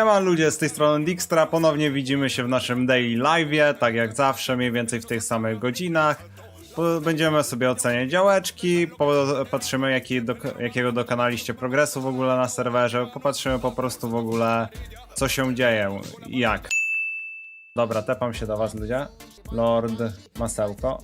Siema ludzie, z tej strony Dijkstra, ponownie widzimy się w naszym daily live'ie, tak jak zawsze, mniej więcej w tych samych godzinach. Będziemy sobie oceniać działeczki, po- patrzymy jaki dok- jakiego dokonaliście progresu w ogóle na serwerze, popatrzymy po prostu w ogóle co się dzieje i jak. Dobra, tepam się do was ludzie. Lord Masełko.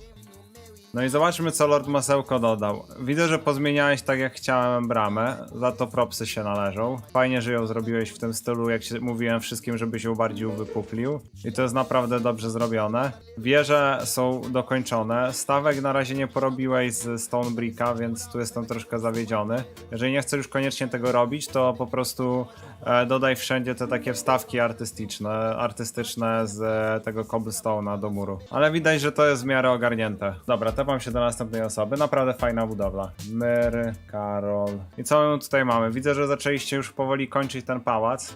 No i zobaczmy co Lord Masełko dodał. Widzę, że pozmieniałeś tak jak chciałem bramę, za to propsy się należą. Fajnie, że ją zrobiłeś w tym stylu, jak się mówiłem wszystkim, żebyś ją bardziej uwypuplił. I to jest naprawdę dobrze zrobione. Wieże są dokończone. Stawek na razie nie porobiłeś z Stone Bricka, więc tu jestem troszkę zawiedziony. Jeżeli nie chcesz już koniecznie tego robić, to po prostu e, dodaj wszędzie te takie wstawki artystyczne, artystyczne z e, tego cobblestone'a do muru. Ale widać, że to jest w miarę ogarnięte. Dobra, tepam się do następnej osoby. Naprawdę fajna budowla. Myr, Karol. I co my tutaj mamy? Widzę, że zaczęliście już powoli kończyć ten pałac.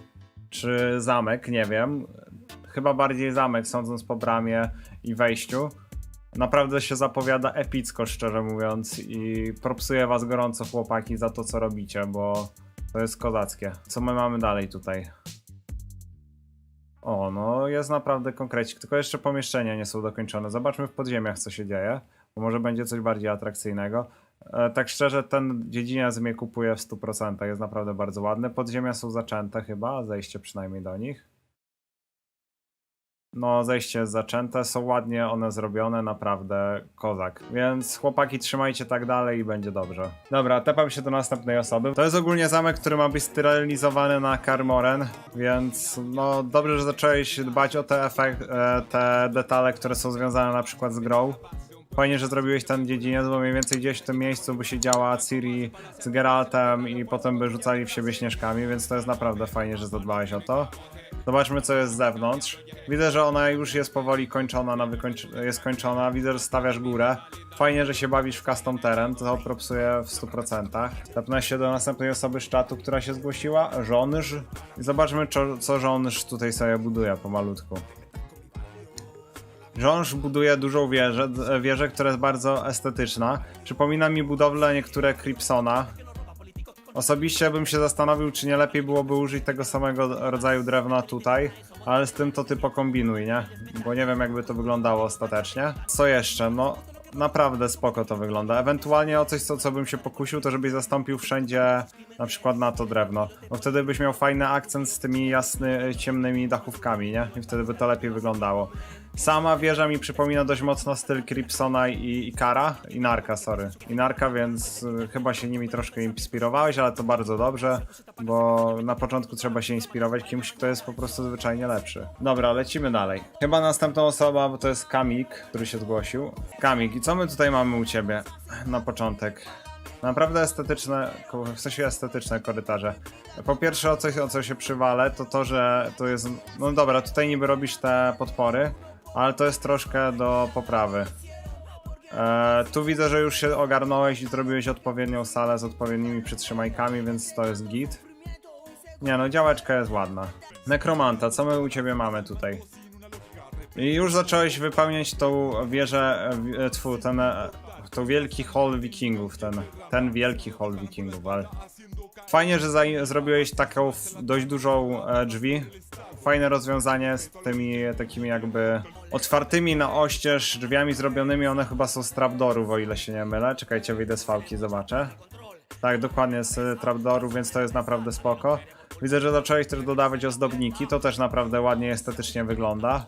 Czy zamek, nie wiem. Chyba bardziej zamek, sądząc po bramie i wejściu. Naprawdę się zapowiada epicko, szczerze mówiąc, i propsuję was gorąco, chłopaki, za to, co robicie, bo to jest kozackie. Co my mamy dalej tutaj? O, no jest naprawdę konkrecik, tylko jeszcze pomieszczenia nie są dokończone. Zobaczmy w podziemiach, co się dzieje, bo może będzie coś bardziej atrakcyjnego. E, tak szczerze, ten dziedziniec mnie kupuje w 100%, jest naprawdę bardzo ładny. Podziemia są zaczęte chyba, zejście przynajmniej do nich. No, zejście jest zaczęte, są ładnie one zrobione, naprawdę kozak. Więc chłopaki, trzymajcie tak dalej i będzie dobrze. Dobra, tepam się do następnej osoby. To jest ogólnie zamek, który ma być stylizowany na Karmoren, więc no dobrze, że zacząłeś dbać o te, efekt, e, te detale, które są związane na przykład z grą. Fajnie, że zrobiłeś ten dziedziniec, bo mniej więcej gdzieś w tym miejscu by siedziała Ciri z Geraltem i potem by rzucali w siebie śnieżkami, więc to jest naprawdę fajnie, że zadbałeś o to. Zobaczmy, co jest z zewnątrz. Widzę, że ona już jest powoli kończona, na jest kończona. Widzę, że stawiasz górę. Fajnie, że się bawisz w custom teren, to propsuję w 100%. Zapnę się do następnej osoby z czatu, która się zgłosiła. Żonyż. I zobaczmy, co, co żonyż tutaj sobie buduje pomalutku. Rząż buduje dużą wieżę, wieżę, która jest bardzo estetyczna. Przypomina mi budowlę niektóre Cripsona. Osobiście bym się zastanowił, czy nie lepiej byłoby użyć tego samego rodzaju drewna tutaj, ale z tym to ty pokombinuj, nie? Bo nie wiem, jakby to wyglądało ostatecznie. Co jeszcze? No, naprawdę spoko to wygląda. Ewentualnie o coś, co, co bym się pokusił, to żebyś zastąpił wszędzie na przykład na to drewno. Bo wtedy byś miał fajny akcent z tymi jasny, ciemnymi dachówkami, nie? I wtedy by to lepiej wyglądało. Sama wieża mi przypomina dość mocno styl Cripsona i Ikara. Inarka, sorry. Inarka, więc y, chyba się nimi troszkę inspirowałeś, ale to bardzo dobrze, bo na początku trzeba się inspirować kimś, kto jest po prostu zwyczajnie lepszy. Dobra, lecimy dalej. Chyba następną osoba, bo to jest Kamik, który się zgłosił. Kamik, i co my tutaj mamy u ciebie na początek? Naprawdę estetyczne, w sensie estetyczne korytarze. Po pierwsze, o co, o co się przywalę, to to, że to jest. No dobra, tutaj niby robisz te podpory, ale to jest troszkę do poprawy. E, tu widzę, że już się ogarnąłeś i zrobiłeś odpowiednią salę z odpowiednimi przytrzymajkami, więc to jest git. Nie no, działeczka jest ładna. Nekromanta, co my u ciebie mamy tutaj? I już zacząłeś wypełniać tą wieżę, e, ten, e, to wielki hall wikingów, ten, ten wielki hall wikingów, ale... Fajnie, że zrobiłeś taką dość dużą e, drzwi. Fajne rozwiązanie z tymi takimi jakby otwartymi na oścież drzwiami zrobionymi. One chyba są z trapdorów, o ile się nie mylę. Czekajcie, wyjdę z fałki, zobaczę. Tak, dokładnie z trapdorów, więc to jest naprawdę spoko. Widzę, że zacząłeś też dodawać ozdobniki. To też naprawdę ładnie estetycznie wygląda.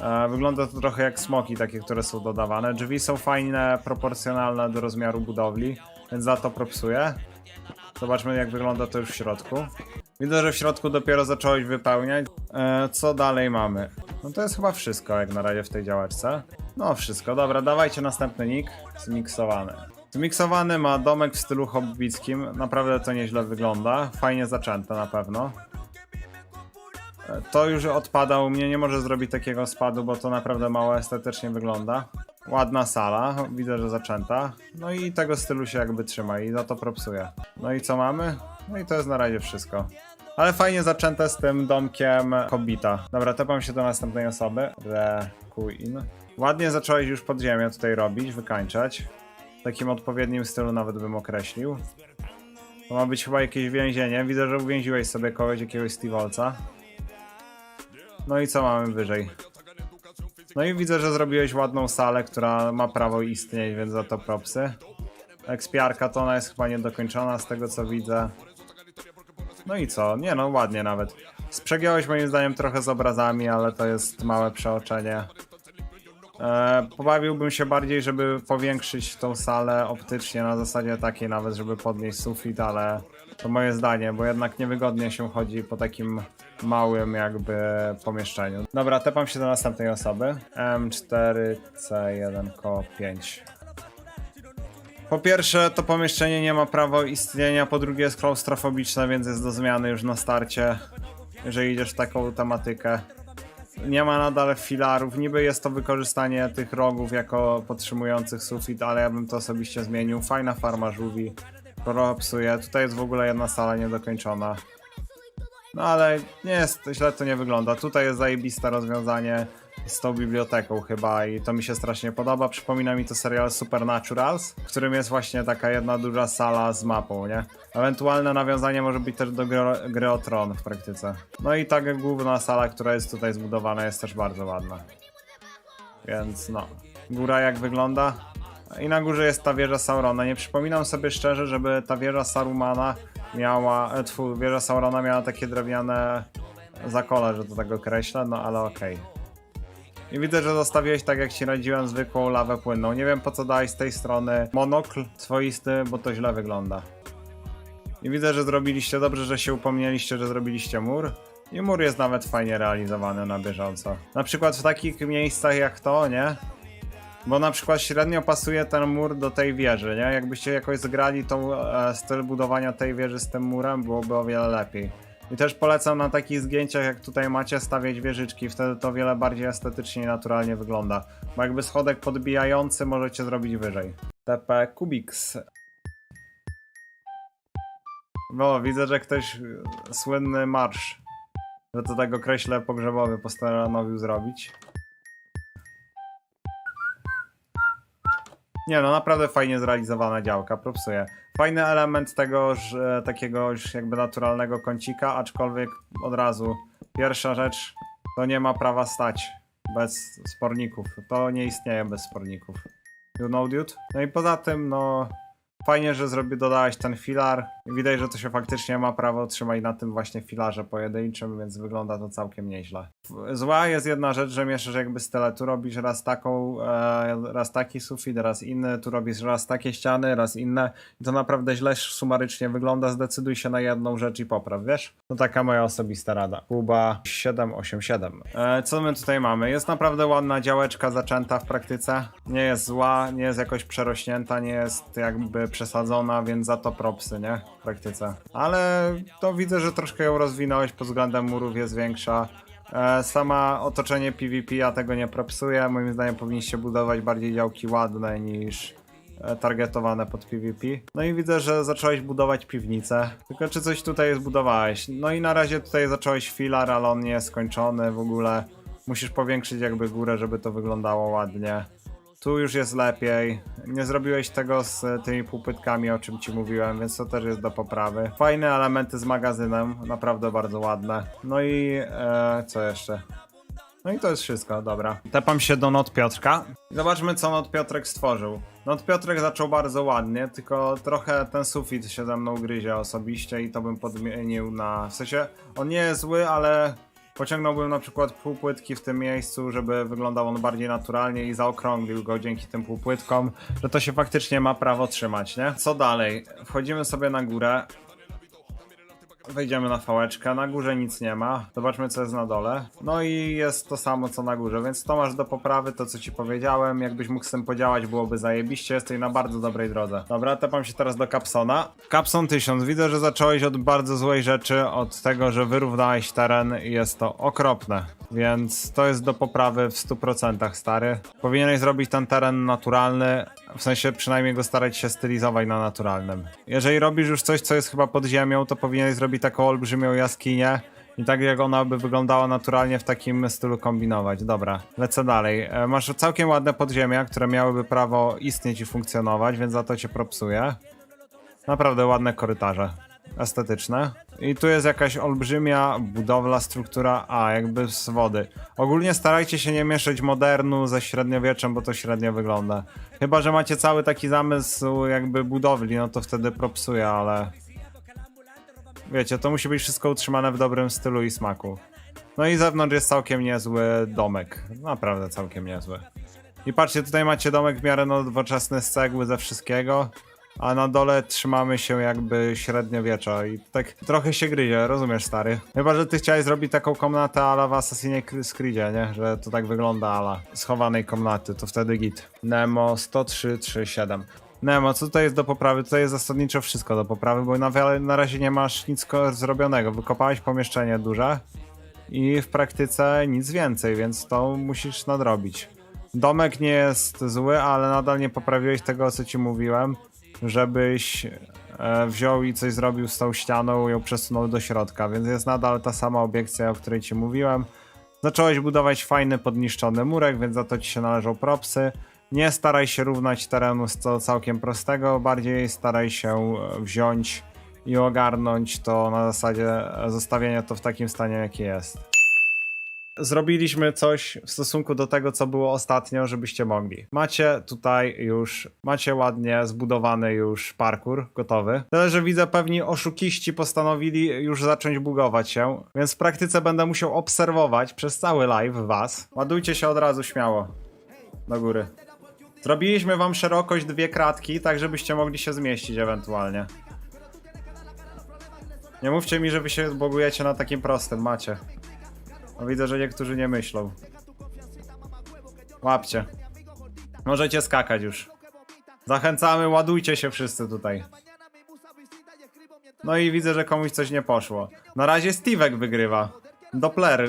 E, Wygląda to trochę jak smoki takie, które są dodawane. Drzwi są fajne, proporcjonalne do rozmiaru budowli, więc za to propsuję. Zobaczmy jak wygląda to już w środku. Widzę, że w środku dopiero zacząłeś wypełniać. E, co dalej mamy? No to jest chyba wszystko jak na razie w tej działeczce. No wszystko, dobra, dawajcie następny nick. Zmiksowany. Zmiksowany ma domek w stylu hobbickim. Naprawdę to nieźle wygląda. Fajnie zaczęte na pewno. E, To już odpada u mnie, nie może zrobić takiego spadu, bo to naprawdę mało estetycznie wygląda. Ładna sala, widzę, że zaczęta. No i tego stylu się jakby trzyma i za to propsuje. No i co mamy? No i to jest na razie wszystko. Ale fajnie zaczęte z tym domkiem Hobbita. Dobra, tepam się do następnej osoby. Rekuin. Ładnie zacząłeś już podziemie tutaj robić, wykańczać. W takim odpowiednim stylu nawet bym określił. To ma być chyba jakieś więzienie. Widzę, że uwięziłeś sobie kogoś, jakiegoś Stevolca. No i co mamy wyżej? No i widzę, że zrobiłeś ładną salę, która ma prawo istnieć, więc za to propsy. Ekspiarka to ona jest chyba niedokończona z tego co widzę. No i co? Nie no, ładnie nawet. Sprzegiąłeś moim zdaniem trochę z obrazami, ale to jest małe przeoczenie. E, pobawiłbym się bardziej, żeby powiększyć tą salę optycznie na zasadzie takiej nawet, żeby podnieść sufit, ale to moje zdanie, bo jednak niewygodnie się chodzi po takim małym jakby pomieszczeniu. Dobra, tepam się do następnej osoby. M4C1K5. Po pierwsze, to pomieszczenie nie ma prawa istnienia, po drugie jest klaustrofobiczne, więc jest do zmiany już na starcie, jeżeli idziesz w taką tematykę. Nie ma nadal filarów, niby jest to wykorzystanie tych rogów jako podtrzymujących sufit, ale ja bym to osobiście zmienił. Fajna farma żółwi, psuje. Tutaj jest w ogóle jedna sala niedokończona. No ale nie jest, źle to nie wygląda. Tutaj jest zajebiste rozwiązanie z tą biblioteką chyba i to mi się strasznie podoba. Przypomina mi to serial Supernaturals, w którym jest właśnie taka jedna duża sala z mapą, nie? Ewentualne nawiązanie może być też do gry, gry o Tron w praktyce. No i ta główna sala, która jest tutaj zbudowana jest też bardzo ładna. Więc no. Góra jak wygląda? I na górze jest ta wieża Saurona. Nie przypominam sobie szczerze, żeby ta wieża Sarumana miała, e, tfu, wieża Saurona miała takie drewniane zakole, że do tego kreślę, no ale okej. I widzę, że zostawiłeś tak jak ci radziłem zwykłą lawę płynną. Nie wiem po co dałeś z tej strony monokl swoisty, bo to źle wygląda. I widzę, że zrobiliście dobrze, że się upomnieliście, że zrobiliście mur. I mur jest nawet fajnie realizowany na bieżąco. Na przykład w takich miejscach jak to, nie? Bo na przykład średnio pasuje ten mur do tej wieży, nie? Jakbyście jakoś zgrali tą e, styl budowania tej wieży z tym murem, byłoby o wiele lepiej. I też polecam na takich zgięciach, jak tutaj macie, stawiać wieżyczki, wtedy to wiele bardziej estetycznie i naturalnie wygląda. Bo jakby schodek podbijający możecie zrobić wyżej. TP Kubiks. No, widzę, że ktoś e, słynny marsz, że to tego kreśle pogrzebowy postanowił zrobić. Nie no, naprawdę fajnie zrealizowana działka, propsuję. Fajny element tego, że takiego już jakby naturalnego kącika, aczkolwiek od razu pierwsza rzecz, to nie ma prawa stać bez sporników. To nie istnieje bez sporników. You know, dude? No i poza tym, no... Fajnie, że zrobi, dodałeś ten filar. Widać, że to się faktycznie ma prawo trzymać na tym właśnie filarze pojedynczym, więc wygląda to całkiem nieźle. Zła jest jedna rzecz, że mieszasz jakby style. Tu robisz raz taką, e, raz taki sufit, raz inny, tu robisz raz takie ściany, raz inne. I to naprawdę źle sumarycznie wygląda. Zdecyduj się na jedną rzecz i popraw, wiesz? To taka moja osobista rada. Kuba 787. E, co my tutaj mamy? Jest naprawdę ładna działeczka zaczęta w praktyce. Nie jest zła, nie jest jakoś przerośnięta, nie jest jakby przesadzona, więc za to propsy, nie? Praktyce. Ale to widzę, że troszkę ją rozwinąłeś pod względem murów, jest większa. E, Sama otoczenie PvP ja tego nie propsuję. Moim zdaniem powinniście budować bardziej działki ładne niż e, targetowane pod PvP. No i widzę, że zacząłeś budować piwnicę. Tylko czy coś tutaj zbudowałeś? No i na razie tutaj zacząłeś filar, ale on nie jest skończony w ogóle. Musisz powiększyć jakby górę, żeby to wyglądało ładnie. Tu już jest lepiej. Nie zrobiłeś tego z tymi półpytkami, o czym ci mówiłem, więc to też jest do poprawy. Fajne elementy z magazynem, naprawdę bardzo ładne. No i e, co jeszcze? No i to jest wszystko, dobra. Tepam się do Not Piotrka. Zobaczmy, co Not Piotrek stworzył. Not Piotrek zaczął bardzo ładnie, tylko trochę ten sufit się ze mną gryzie osobiście i to bym podmienił na... W sensie, on nie jest zły, ale pociągnąłbym na przykład półpłytki w tym miejscu, żeby wyglądał on bardziej naturalnie i zaokrąglił go dzięki tym półpłytkom, że to się faktycznie ma prawo trzymać, nie? Co dalej? Wchodzimy sobie na górę. Wejdziemy na fałeczkę, na górze nic nie ma. Zobaczmy co jest na dole. No i jest to samo co na górze, więc to masz do poprawy, to co ci powiedziałem. Jakbyś mógł z tym podziałać, byłoby zajebiście. Jesteś na bardzo dobrej drodze. Dobra, tepam się teraz do Capsona. Capson 1000, widzę, że zacząłeś od bardzo złej rzeczy, od tego, że wyrównałeś teren i jest to okropne. Więc to jest do poprawy w 100% stary. Powinieneś zrobić ten teren naturalny, w sensie przynajmniej go starać się stylizować na naturalnym. Jeżeli robisz już coś, co jest chyba pod ziemią, to powinieneś zrobić taką olbrzymią jaskinię i tak jak ona by wyglądała naturalnie w takim stylu kombinować. Dobra, lecę dalej. E, Masz całkiem ładne podziemia, które miałyby prawo istnieć i funkcjonować, więc za to cię propsuję. Naprawdę ładne korytarze. Estetyczne. I tu jest jakaś olbrzymia budowla, struktura, a jakby z wody. Ogólnie starajcie się nie mieszać modernu ze średniowieczem, bo to średnio wygląda. Chyba, że macie cały taki zamysł jakby budowli, no to wtedy propsuje, ale... Wiecie, to musi być wszystko utrzymane w dobrym stylu i smaku. No i zewnątrz jest całkiem niezły domek. Naprawdę całkiem niezły. I patrzcie, tutaj macie domek w miarę nowoczesny z cegły, ze wszystkiego. A na dole trzymamy się jakby średniowiecza i tak trochę się gryzie, rozumiesz stary? Chyba, że ty chciałeś zrobić taką komnatę ala w Assassin's Creedzie, nie? Że to tak wygląda ala schowanej komnaty, to wtedy git. Nemo 10337. Nemo, co tutaj jest do poprawy? Tutaj jest zasadniczo wszystko do poprawy, bo na, na razie nie masz nic zrobionego. Wykopałeś pomieszczenie duże i w praktyce nic więcej, więc to musisz nadrobić. Domek nie jest zły, ale nadal nie poprawiłeś tego, co ci mówiłem, żebyś e, wziął i coś zrobił z tą ścianą ją przesunął do środka, więc jest nadal ta sama obiekcja, o której ci mówiłem. Zacząłeś budować fajny, podniszczony murek, więc za to ci się należą propsy. Nie staraj się równać terenu z co całkiem prostego, bardziej staraj się e, wziąć i ogarnąć to na zasadzie e, zostawienia to w takim stanie, jaki jest. Zrobiliśmy coś w stosunku do tego, co było ostatnio, żebyście mogli. Macie tutaj już, macie ładnie zbudowany już parkour gotowy. Tyle, że widzę pewni oszukiści postanowili już zacząć bugować się, więc w praktyce będę musiał obserwować przez cały live was. Ładujcie się od razu śmiało. Do góry. Zrobiliśmy wam szerokość dwie kratki, tak żebyście mogli się zmieścić ewentualnie. Nie mówcie mi, że wy się zbogujecie na takim prostym, macie. No widzę, że niektórzy nie myślą. Łapcie. Możecie skakać już. Zachęcamy, ładujcie się wszyscy tutaj. No i widzę, że komuś coś nie poszło. Na razie Steve'ek wygrywa. Doppler,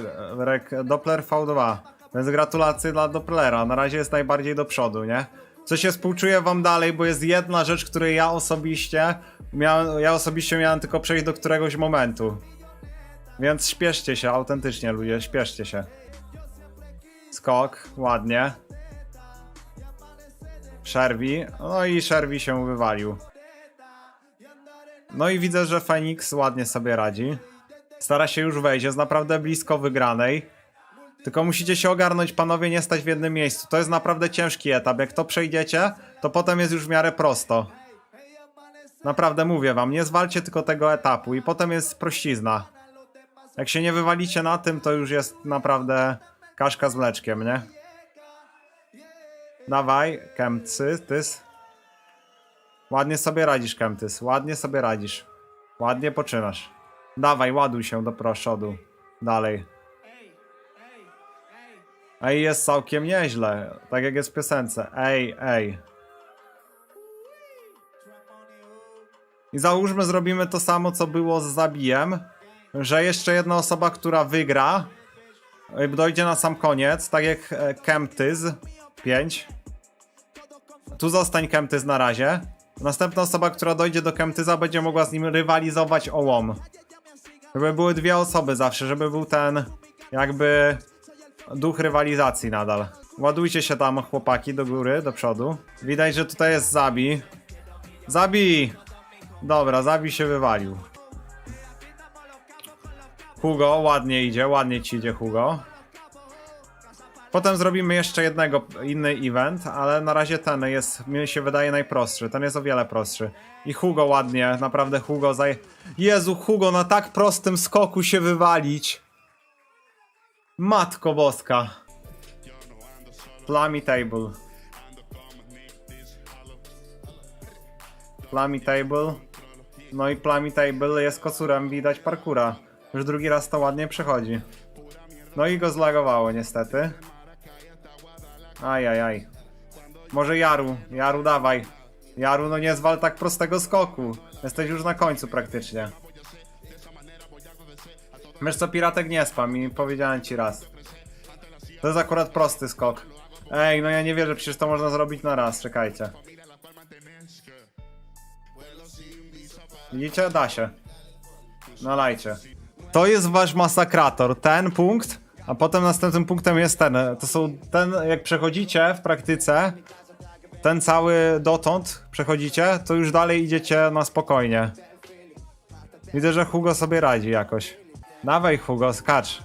e, Doppler V2. Więc gratulacje dla Dopplera. Na razie jest najbardziej do przodu, nie? Co się współczuję wam dalej, bo jest jedna rzecz, której ja osobiście miałem, ja osobiście miałem tylko przejść do któregoś momentu. Więc śpieszcie się, autentycznie ludzie, śpieszcie się. Skok, ładnie. Sherby, no i Sherby się wywalił. No i widzę, że Phoenix ładnie sobie radzi. Stara się już wejść, jest naprawdę blisko wygranej. Tylko musicie się ogarnąć, panowie, nie stać w jednym miejscu. To jest naprawdę ciężki etap. Jak to przejdziecie, to potem jest już w miarę prosto. Naprawdę mówię wam, nie zwalcie tylko tego etapu i potem jest prościzna. Jak się nie wywalicie na tym, to już jest naprawdę kaszka z mleczkiem, nie? Dawaj, Kemcy, tys. Ładnie sobie radzisz, Kemtys, ładnie sobie radzisz. Ładnie poczynasz. Dawaj, ładuj się do przodu. Dalej. Ej, jest całkiem nieźle. Tak jak jest w piosence. Ej, ej. I załóżmy, zrobimy to samo, co było z zabijem. Że jeszcze jedna osoba, która wygra, y, dojdzie na sam koniec, tak jak e, Kemtyz 5. Tu zostań Kemtyz na razie. Następna osoba, która dojdzie do Kemtyza, będzie mogła z nim rywalizować o łom. Żeby były dwie osoby zawsze, żeby był ten jakby duch rywalizacji nadal. Ładujcie się tam, chłopaki, do góry, do przodu. Widać, że tutaj jest Zabi. Zabi! Dobra, Zabi się wywalił. Hugo, ładnie idzie, ładnie ci idzie Hugo. Potem zrobimy jeszcze jednego, inny event, ale na razie ten jest, mi się wydaje, najprostszy. Ten jest o wiele prostszy. I Hugo ładnie, naprawdę Hugo zaj... Jezu, Hugo na tak prostym skoku się wywalić. Matko boska. Plummy table. Plummy table. No i Plummy table jest kosurem, widać parkura. Już drugi raz to ładnie przechodzi. No i go zlagowało niestety. Ajajaj. Może Jaru, Jaru dawaj. Jaru, no nie zwal tak prostego skoku. Jesteś już na końcu praktycznie. Wiesz co, piratek nie spam i powiedziałem ci raz. To jest akurat prosty skok. Ej, no ja nie wierzę, przecież to można zrobić na raz, czekajcie. Widzicie? Da się. Nalajcie. To jest wasz masakrator, ten punkt, a potem następnym punktem jest ten. To są ten, jak przechodzicie w praktyce, ten cały dotąd przechodzicie, to już dalej idziecie na spokojnie. Widzę, że Hugo sobie radzi jakoś. Dawaj Hugo, skacz.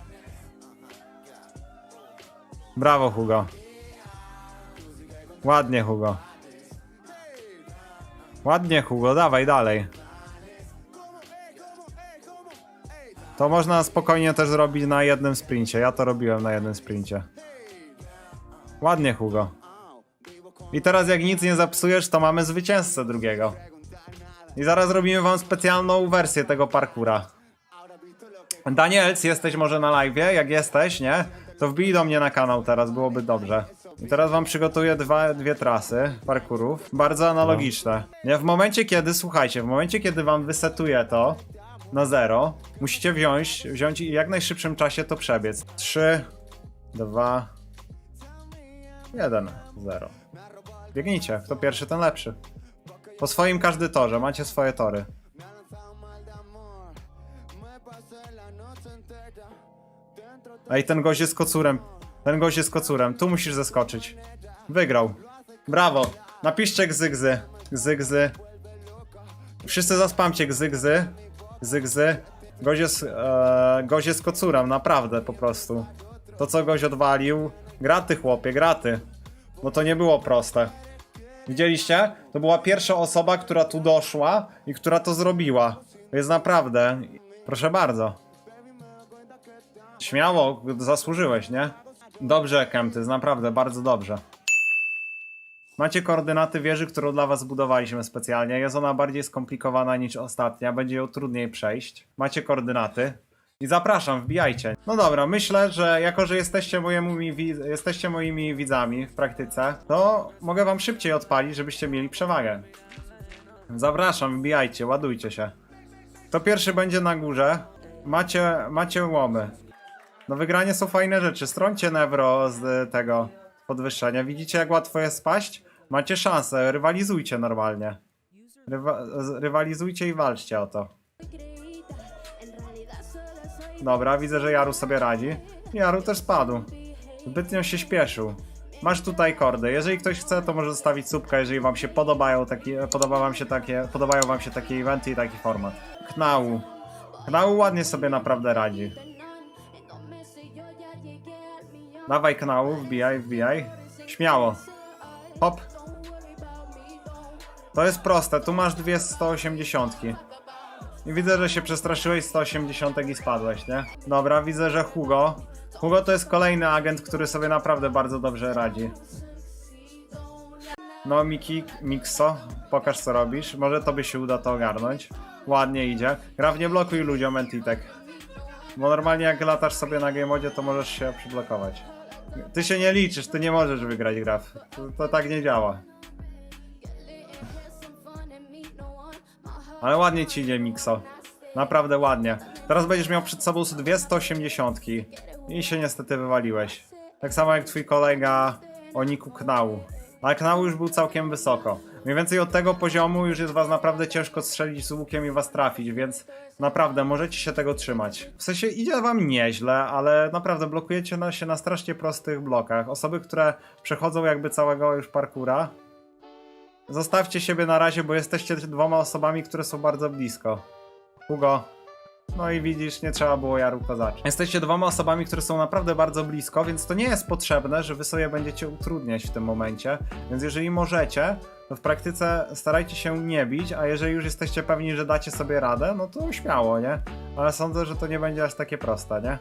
Brawo Hugo. Ładnie Hugo. Ładnie Hugo, dawaj dalej. To można spokojnie też zrobić na jednym sprincie. Ja to robiłem na jednym sprincie. Ładnie Hugo. I teraz jak nic nie zepsujesz, to mamy zwycięzcę drugiego. I zaraz robimy wam specjalną wersję tego parkura. Daniels, jesteś może na live? Jak jesteś, nie? To wbij do mnie na kanał teraz, byłoby dobrze. I teraz wam przygotuję dwa, dwie trasy parkurów, bardzo analogiczne. Nie, w momencie kiedy, słuchajcie, w momencie kiedy wam wysetuję to na zero, musicie wziąć, wziąć i jak najszybszym czasie to przebiec. 3, 2, 1, 0. Biegnijcie, kto pierwszy, ten lepszy. Po swoim każdy torze, macie swoje tory. Ej, ten gość jest kocurem. Ten gość jest kocurem. Tu musisz zeskoczyć. Wygrał. Brawo. Napiszcie gzygzy. Gzygzy. Wszyscy zaspamcie gzygzy. Gzygzy. Gość jest, e, gość jest kocurem, naprawdę, po prostu. To, co gość odwalił. Graty, chłopie, graty. Bo to nie było proste. Widzieliście? To była pierwsza osoba, która tu doszła i która to zrobiła. Jest naprawdę. Proszę bardzo. Śmiało, zasłużyłeś, nie? Dobrze, Kemptys, naprawdę, bardzo dobrze. Macie koordynaty wieży, którą dla was zbudowaliśmy specjalnie. Jest ona bardziej skomplikowana niż ostatnia, będzie ją trudniej przejść. Macie koordynaty. I zapraszam, wbijajcie. No dobra, myślę, że jako, że jesteście, jesteście moimi widzami w praktyce, to mogę wam szybciej odpalić, żebyście mieli przewagę. Zapraszam, wbijajcie, ładujcie się. To pierwszy będzie na górze. Macie, macie łomy. No wygranie są fajne rzeczy. Stroncie Nevro z tego podwyższenia. Widzicie jak łatwo jest spaść? Macie szansę, rywalizujcie normalnie. Rywa rywalizujcie i walczcie o to. Dobra, widzę, że Jaru sobie radzi. Jaru też spadł. Zbytnio się śpieszył. Masz tutaj kordy. Jeżeli ktoś chce, to może zostawić słupka, jeżeli wam się podobają takie, podoba wam się takie, podobają wam się takie eventy i taki format. Knału. Knału ładnie sobie naprawdę radzi. Dawaj kanału, wbijaj, wbijaj. Śmiało. Hop. To jest proste, tu masz dwie 180. I widzę, że się przestraszyłeś 180 i spadłeś, nie? Dobra, widzę, że Hugo. Hugo to jest kolejny agent, który sobie naprawdę bardzo dobrze radzi. No, Miki, Mixo, pokaż co robisz. Może tobie się uda to ogarnąć. Ładnie idzie. Gra w nie blokuj ludziom, Entitek. Bo normalnie jak latasz sobie na game modzie, to możesz się przyblokować. Ty się nie liczysz, ty nie możesz wygrać graf. To, to tak nie działa. Ale ładnie ci idzie Mixo. Naprawdę ładnie. Teraz będziesz miał przed sobą dwie 180 i się niestety wywaliłeś. Tak samo jak twój kolega o niku Knału. Ale Knału już był całkiem wysoko. Mniej więcej od tego poziomu już jest was naprawdę ciężko strzelić z łukiem i was trafić, więc naprawdę możecie się tego trzymać. W sensie idzie wam nieźle, ale naprawdę blokujecie się na strasznie prostych blokach. Osoby, które przechodzą jakby całego już parkura, Zostawcie siebie na razie, bo jesteście dwoma osobami, które są bardzo blisko. Hugo. No i widzisz, nie trzeba było Jaru zacząć. Jesteście dwoma osobami, które są naprawdę bardzo blisko, więc to nie jest potrzebne, że wy sobie będziecie utrudniać w tym momencie. Więc jeżeli możecie, to w praktyce starajcie się nie bić, a jeżeli już jesteście pewni, że dacie sobie radę, no to śmiało, nie? Ale sądzę, że to nie będzie aż takie proste, nie?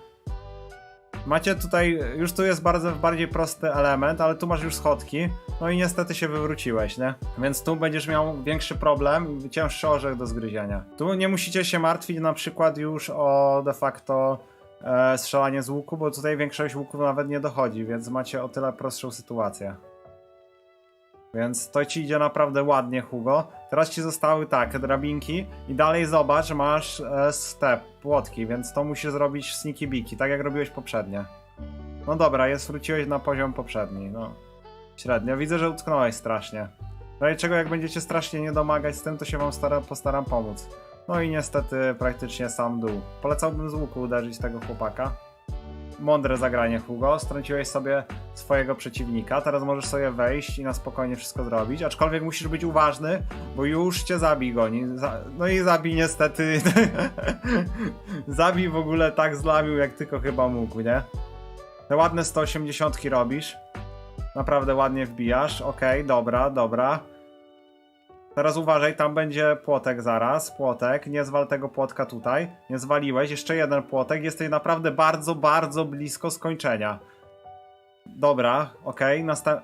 Macie tutaj, już tu jest bardzo bardziej prosty element, ale tu masz już schodki, no i niestety się wywróciłeś, nie? Więc tu będziesz miał większy problem, cięższy orzech do zgryzienia. Tu nie musicie się martwić na przykład już o de facto e, strzelanie z łuku, bo tutaj większość łuków nawet nie dochodzi, więc macie o tyle prostszą sytuację. Więc to ci idzie naprawdę ładnie, Hugo. Teraz ci zostały tak, drabinki i dalej zobacz, masz e, step, płotki, więc to musisz zrobić sneaky biki, tak jak robiłeś poprzednie. No dobra, jest wróciłeś na poziom poprzedni, no. Średnio. Widzę, że utknąłeś strasznie. No czego jak będziecie strasznie nie domagać z tym, to się wam stara, postaram pomóc. No i niestety praktycznie sam dół. Polecałbym z łuku uderzyć tego chłopaka. Mądre zagranie, Hugo. Strąciłeś sobie swojego przeciwnika. Teraz możesz sobie wejść i na spokojnie wszystko zrobić. Aczkolwiek musisz być uważny, bo już cię zabij goni. Za- No i zabij niestety. zabij w ogóle tak zlamił, jak tylko chyba mógł, nie? Te ładne 180 robisz. Naprawdę ładnie wbijasz. Okej, dobra, dobra. Teraz uważaj, tam będzie płotek zaraz. Płotek, nie zwal tego płotka tutaj. Nie zwaliłeś, jeszcze jeden płotek. Jesteś naprawdę bardzo, bardzo blisko skończenia. Dobra, okej, następ...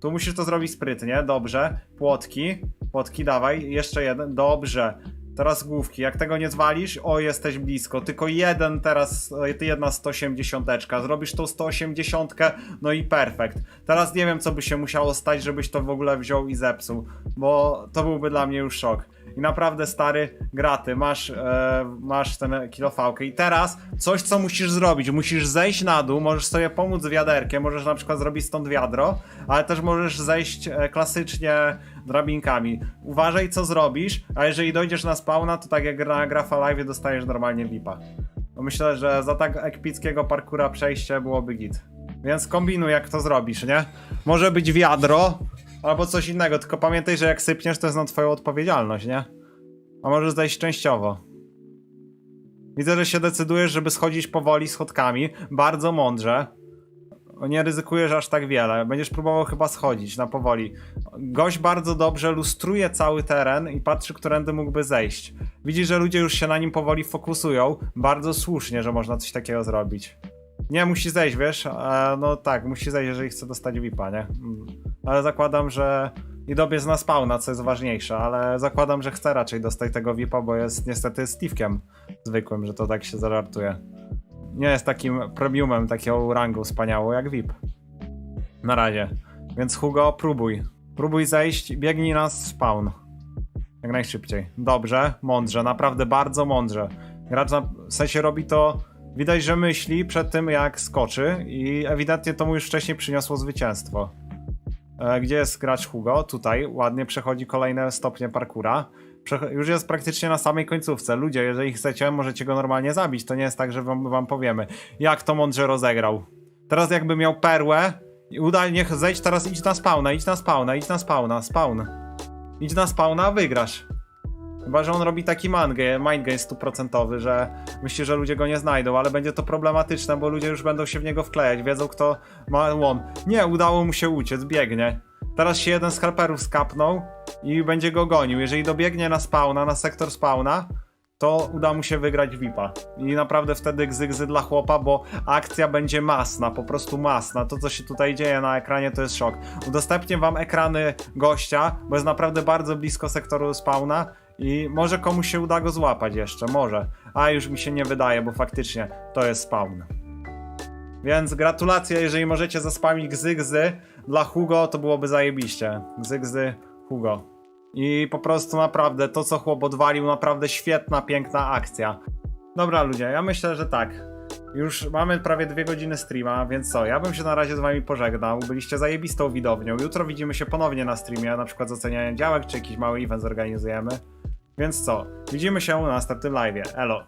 Tu musisz to zrobić sprytnie, dobrze. Płotki, płotki dawaj, jeszcze jeden, dobrze. Teraz główki, jak tego nie zwalisz, o jesteś blisko, tylko jeden teraz, e, jedna 180, zrobisz tą 180, no i perfekt. Teraz nie wiem co by się musiało stać, żebyś to w ogóle wziął i zepsuł, bo to byłby dla mnie już szok. I naprawdę stary, graty, masz, e, masz ten kilofałkę i teraz coś co musisz zrobić, musisz zejść na dół, możesz sobie pomóc z wiaderkiem, możesz na przykład zrobić stąd wiadro, ale też możesz zejść e, klasycznie drabinkami. Uważaj co zrobisz, a jeżeli dojdziesz na spawna, to tak jak na Grafa Live dostajesz normalnie VIPa. No myślę, że za tak epickiego parkura przejście byłoby git. Więc kombinuj jak to zrobisz, nie? Może być wiadro, albo coś innego, tylko pamiętaj, że jak sypniesz, to jest na twoją odpowiedzialność, nie? A możesz zejść częściowo. Widzę, że się decydujesz, żeby schodzić powoli schodkami, bardzo mądrze. Nie ryzykujesz aż tak wiele. Będziesz próbował chyba schodzić na powoli. Gość bardzo dobrze lustruje cały teren i patrzy, którędy mógłby zejść. Widzi, że ludzie już się na nim powoli fokusują. Bardzo słusznie, że można coś takiego zrobić. Nie, musi zejść, wiesz? E, no tak, musi zejść, jeżeli chce dostać VIPa, nie? Mm. Ale zakładam, że i dobiec na spawna, co jest ważniejsze, ale zakładam, że chce raczej dostać tego VIPa, bo jest niestety Steve'kiem zwykłym, że to tak się zażartuje. Nie jest takim premiumem, takiego rangą wspaniałą jak VIP. Na razie. Więc Hugo, próbuj. Próbuj zejść, biegnij na spawn. Jak najszybciej. Dobrze, mądrze, naprawdę bardzo mądrze. Gracz na, w sensie robi to. Widać, że myśli przed tym, jak skoczy, i ewidentnie to mu już wcześniej przyniosło zwycięstwo. E, Gdzie jest gracz Hugo? Tutaj ładnie przechodzi kolejne stopnie parkura. Już jest praktycznie na samej końcówce. Ludzie, jeżeli chcecie, możecie go normalnie zabić. To nie jest tak, że wam, wam powiemy, jak to mądrze rozegrał. Teraz jakby miał perłę uda, niech zejdź teraz, idź na spawna, idź na spawna, idź na spawna, spawn. Idź na spawna, wygrasz. Chyba, że on robi taki game, mind game stuprocentowy, że myśli, że ludzie go nie znajdą, ale będzie to problematyczne, bo ludzie już będą się w niego wklejać, wiedzą kto ma łom. Nie, udało mu się uciec, biegnie. Teraz się jeden z harperów skapnął i będzie go gonił. Jeżeli dobiegnie na spawna, na sektor spawna, to uda mu się wygrać VIPa. I naprawdę wtedy gzy dla chłopa, bo akcja będzie masna, po prostu masna. To, co się tutaj dzieje na ekranie, to jest szok. Udostępnię wam ekrany gościa, bo jest naprawdę bardzo blisko sektoru spawna i może komuś się uda go złapać jeszcze, może. A już mi się nie wydaje, bo faktycznie to jest spawn. Więc gratulacje, jeżeli możecie zaspamić gzy gzy dla Hugo, to byłoby zajebiście. Gzy gzy Hugo. I po prostu naprawdę to, co chłop odwalił, naprawdę świetna, piękna akcja. Dobra ludzie, ja myślę, że tak. Już mamy prawie dwie godziny streama, więc co, ja bym się na razie z wami pożegnał. Byliście zajebistą widownią. Jutro widzimy się ponownie na streamie, na przykład z ocenianiem działek, czy jakiś mały event zorganizujemy. Więc co, widzimy się na następnym live'ie. Elo.